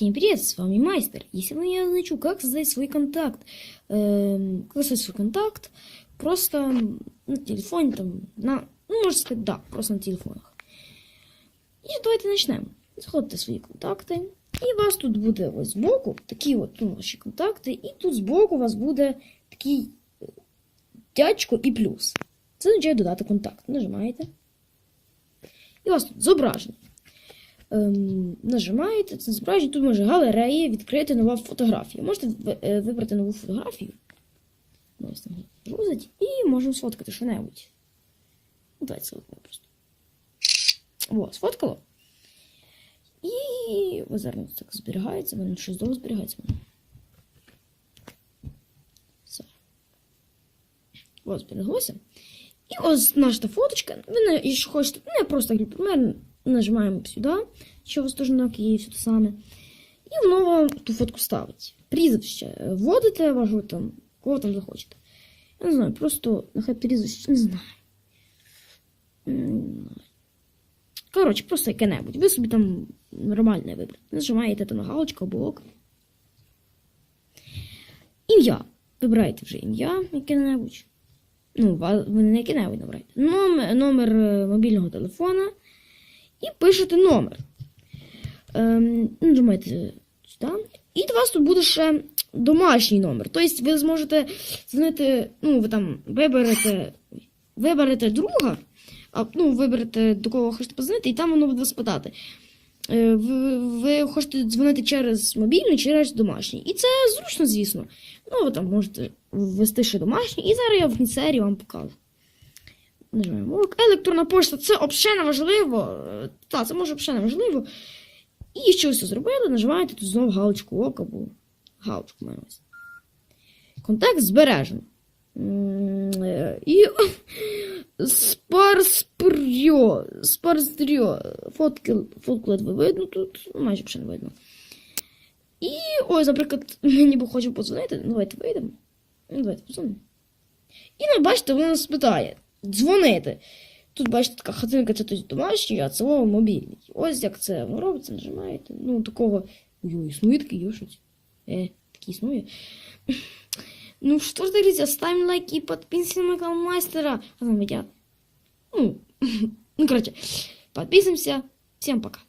Всем привет, с вами Майстер. И сегодня я научу, как создать свой контакт. Эм, как создать свой контакт просто на телефоне, там, на, ну, можно сказать, да, просто на телефонах. І давайте почнемо. Заходите свої контакти, і у вас тут буде ось збоку такі от ну, ваші контакти, і тут збоку у вас буде такий дядько і плюс. Це означає додати контакт. Нажимаєте. І у вас тут зображення. Ем, нажимаєте це зображення, тут може галерея, відкрити нова фотографія. Можете е, вибрати нову фотографію. Ось там грузить, і можемо сфоткати що-небудь. Ну, Давайте сфоткаємо просто. О, сфоткало. І ось зараз так зберігається, в мене щось довго зберігається. Все. Ось збереглося. І ось наша фоточка. Ви якщо хочете, не просто як нажимаємо сюди, що на є все те саме. І воно вам ту фотку ставить. Прізвище е, вводите, вашого там, кого там захочете. Я не знаю, просто нехай прізвище, не знаю. Коротше, просто яке-небудь. Ви собі там нормальне виберете. Нажимаєте там на галочку або ок. Ім'я. Вибираєте вже ім'я яке-небудь. Ну, ви не яке-небудь набираєте. Номер, номер е, мобільного телефона. І пишете номер. Ем, нажимаєте сюди. І у вас тут буде ще домашній номер. Тобто ви зможете дзвонити, ну, ви там виберете, виберете друга, а, ну, виберете, до кого хочете позвонити, і там воно буде вас питати. Е, Ви, ви хочете дзвонити через мобільний через домашній. І це зручно, звісно. Ну, ви там можете ввести ще домашній, і зараз я в кінці вам покажу. Нажимаємо. Електронна пошта це взагалі не важливо. Е, Та, це може взагалі не важливо. І що все зробили, нажимаєте тут знову галочку ок або галочку маю на увазі. Контекст збережено. М, е, І спарспрьо. Спарстрьо. Фотки, ледве видно тут, ну, майже взагалі не видно. І ось, наприклад, мені би хочу подзвонити. Ну, давайте вийдемо. Ну, давайте подзвонимо. І ну, бачите, воно нас питає. Дзвонити. Тут, бачите, така хатинка, це тут домашній, а це о, мобільний. Ось як це воно робиться, нажимаєте. Ну, такого. Ой, існує такий йошить. Е, такий існує. Ну что ж, друзья, ставим лайки и подписываемся на канал мастера. А там видят. Ну, ну, короче, подписываемся. Всем пока.